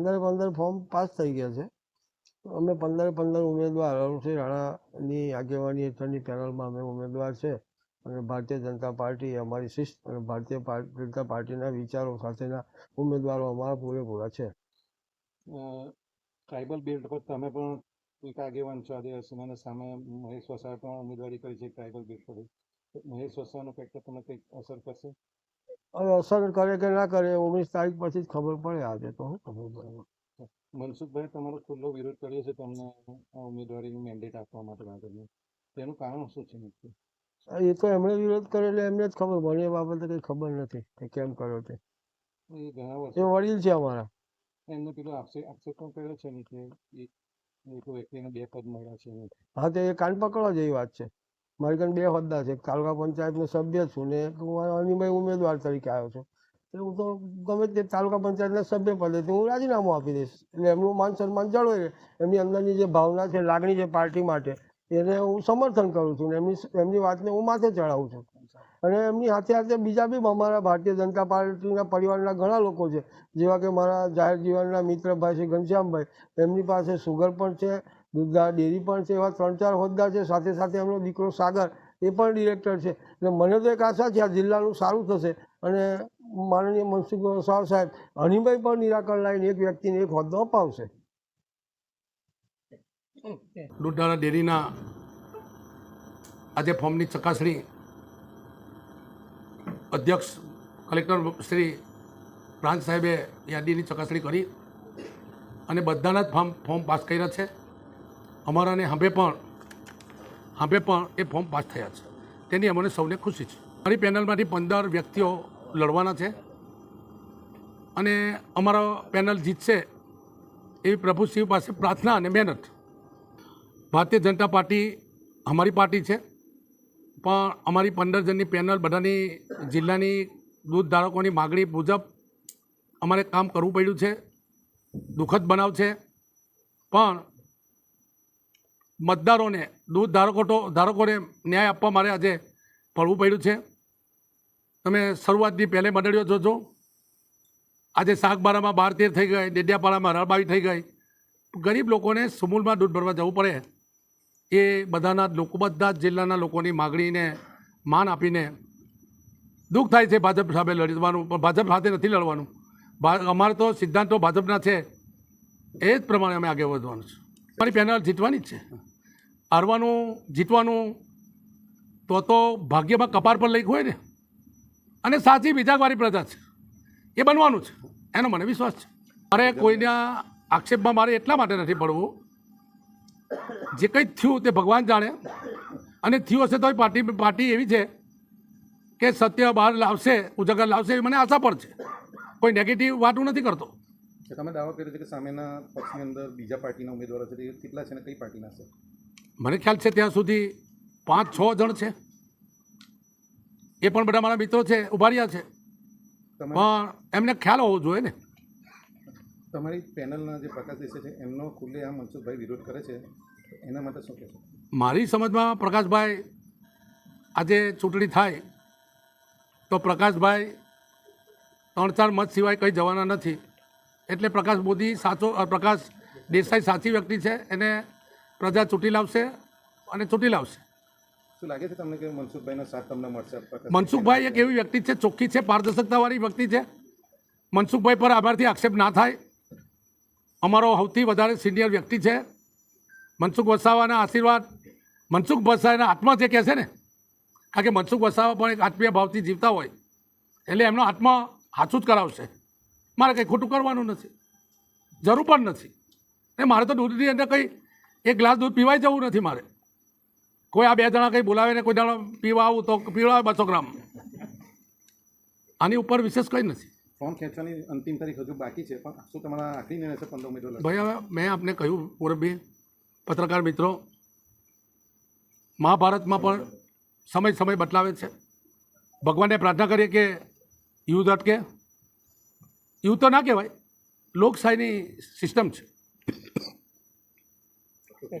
પંદરે પંદર form pass થઈ ગયા છે. અમે પંદરે પંદર ઉમેદવાર અરુણસિંહ રાણાની આગેવાની હેઠળની પેનલમાં અમે ઉમેદવાર છે અને ભારતીય જનતા પાર્ટી અમારી શિસ્ત અને ભારતીય જનતા પાર્ટીના વિચારો સાથેના ઉમેદવારો અમારા પૂરેપૂરા છે. ટ્રાઇબલ બેલ્ટ પર તમે પણ એક આગેવાન છો. આદિવાસીઓના સામે મહેશ વસાવે પણ ઉમેદવારી કરી છે ટ્રાઇબલ બેલ્ટ પર. મહેશ વસાવાનો ફેક્ટર તમને કંઈક અસર કરશે હવે અસર કરે કે ના કરે ઓગણીસ તારીખ પછી જ ખબર પડે આજે તો શું ખબર પડે? મનસુખભાઈ તમારો ખુલ્લો વિરોધ કર્યો છે તમને આ ઉમેદવારીની મેન્ડેટ આપવા માટે ભાજપને તેનું કારણ શું છે નક્કી એ તો એમણે વિરોધ કરેલો એમને જ ખબર મને એ બાબતે કંઈ ખબર નથી કે કેમ કર્યો તે એ ઘણા એ વડીલ છે અમારા. એમને પેલો આક્ષેપ આક્ષેપ પણ કર્યો છે ને કે એક વ્યક્તિને બે પદ મળ્યા છે હા તો એ કાન પકડવા જેવી વાત છે. મારી કાન બે હોદ્દા છે. તાલુકા પંચાયતનો સભ્ય છું ને હું અનિમય ઉમેદવાર તરીકે આવ્યો છું. એટલે હું તો ગમે તે તાલુકા પંચાયતના સભ્ય પદેથી હું રાજીનામું આપી દઈશ. એટલે એમનું માન સન્માન જળવાય એમની અંદરની જે ભાવના છે, લાગણી છે પાર્ટી માટે, એને હું સમર્થન કરું છું ને એમની એમની વાતને હું માથે ચડાવું છું. અને એમની સાથે સાથે બીજા બી અમારા ભારતીય જનતા પાર્ટીના પરિવારના ઘણા લોકો છે. જેવા કે મારા જાહેર જીવનના મિત્ર ભાઈ શ્રી ઘનશ્યામભાઈ. એમની પાસે સુગર પણ છે. દૂધના ડેરી પણ છે એવા ત્રણ ચાર હોદ્દા છે સાથે સાથે એમનો દીકરો સાગર એ પણ ડિરેક્ટર છે. એટલે મને તો એક આશા છે આ જિલ્લાનું સારું થશે. અને માનનીય મનસુખ સાવ સાહેબ હનીભાઈ પણ નિરાકરણ લાવીને એક વ્યક્તિને એક હોદ્દો અપાવશે. દૂધના ડેરીના આજે ફોર્મની ચકાસણી અધ્યક્ષ કલેક્ટર શ્રી પ્રાંત સાહેબે યાદીની ચકાસણી કરી અને બધાના જ ફોર્મ ફોર્મ પાસ કર્યા છે. અમારાને હંભે પણ હંભે પણ એ ફોર્મ પાસ થયા છે. તેની અમને સૌને ખુશી છે. મારી પેનલમાંથી પંદર વ્યક્તિઓ લડવાના છે અને અમારો પેનલ જીતશે એવી પ્રભુ શિવ પાસે પ્રાર્થના અને મહેનત. ભારતીય જનતા પાર્ટી અમારી પાર્ટી છે, પણ અમારી પંદર જણની પેનલ બધાની જિલ્લાની દૂધ ધારકોની માગણી મુજબ અમારે કામ કરવું પડ્યું છે, દુઃખદ બનાવ છે, પણ મતદારોને, દૂધ ધારકો ધારકોને ન્યાય આપવા મારે આજે પડવું પડ્યું છે. તમે શરૂઆતની પહેલે મંડળીઓ જોજો. આજે શાકબારામાં બાર તેર થઈ ગઈ, ડેડિયાપાડામાં રળબાવી થઈ ગઈ. ગરીબ લોકોને સુમૂલમાં દૂધ ભરવા જવું પડે. એ બધાના લોકો, બધા જ જિલ્લાના લોકોની માગણીને માન આપીને દુઃખ થાય છે ભાજપ સામે લડવાનું, પણ ભાજપ સાથે નથી લડવાનું. અમારે તો સિદ્ધાંતો ભાજપના છે. એ જ પ્રમાણે અમે આગળ વધવાનું છે. અમારી પેનલ જીતવાની જ છે. હારવાનું, જીતવાનું, તો તો ભાગ્યમાં કપાર પર લઈ હોય ને. અને સાચી બીજાવાળી પ્રજા છે. એ બનવાનું છે. એનો મને વિશ્વાસ છે. મારે કોઈના આક્ષેપમાં મારે એટલા માટે નથી પડવું. જે કંઈ થયું તે ભગવાન જાણે. અને થયું હશે તો પાર્ટી પાર્ટી એવી છે કે સત્ય બહાર લાવશે, ઉજાગર લાવશે એવી મને આશા પણ છે. કોઈ નેગેટિવ વાત હું નથી કરતો. તમે દાવો કર્યો છે કે સામેના પક્ષની અંદર બીજા પાર્ટીના ઉમેદવારો છે તે કેટલા છે ને કઈ પાર્ટીના છે? મને ખ્યાલ છે ત્યાં સુધી પાંચ છ જણ છે. એ પણ બધા મારા મિત્રો છે ઊભા રહ્યા છે પણ એમને ખ્યાલ હોવો જોઈએ ને. તમારી પેનલના જે પ્રકાશ દેશે છે એમનો ખુલ્લે આ મનસુખભાઈ વિરોધ કરે છે. એના માટે શું કહેશો? મારી સમજમાં પ્રકાશભાઈ આજે ચૂંટણી થાય તો પ્રકાશભાઈ ત્રણ ચાર મત સિવાય કંઈ જવાના નથી. એટલે પ્રકાશ મોદી સાચો પ્રકાશ દેસાઈ સાચી વ્યક્તિ છે. એને પ્રજા ચૂંટી લાવશે અને ચૂંટી લાવશે. શું લાગે છે તમને કે મનસુખભાઈનો સાથ તમને મળશે મનસુખભાઈ એક એવી વ્યક્તિ છે ચોખ્ખી છે પારદર્શકતાવાળી વ્યક્તિ છે. મનસુખભાઈ પર આભારથી આક્ષેપ ના થાય. અમારો સૌથી વધારે સિનિયર વ્યક્તિ છે. મનસુખ વસાવાના આશીર્વાદ મનસુખ વસાવાના આત્મા જે કહે છે ને કારણ કે મનસુખ વસાવા પણ એક આત્મીય ભાવથી જીવતા હોય એટલે એમનો આત્મા સાચું જ કરાવશે. મારે કંઈ ખોટું કરવાનું નથી. જરૂર પણ નથી. એ મારે તો દૂધની અંદર કંઈ એક ગ્લાસ દૂધ પીવાય જવું નથી મારે. કોઈ આ બે જણા કંઈ બોલાવે ને કોઈ જણા પીવા આવું તો પીવડાવે બસો ગ્રામ. આની ઉપર વિશેષ કંઈ નથી. ફોર્મ ખેંચવાની અંતિમ તારીખ હજુ બાકી છે પણ શું તમારા આખરી નિર્ણય છે પંદર ઉમેદવાર ભાઈ હવે મેં આપને કહ્યું પૂરબી પત્રકાર મિત્રો મહાભારતમાં પણ સમય સમય બદલાવે છે. ભગવાનને પ્રાર્થના કરીએ કે યુદ્ધ અટકે. યુદ્ધ તો ના કહેવાય લોકશાહીની સિસ્ટમ છે. Okay.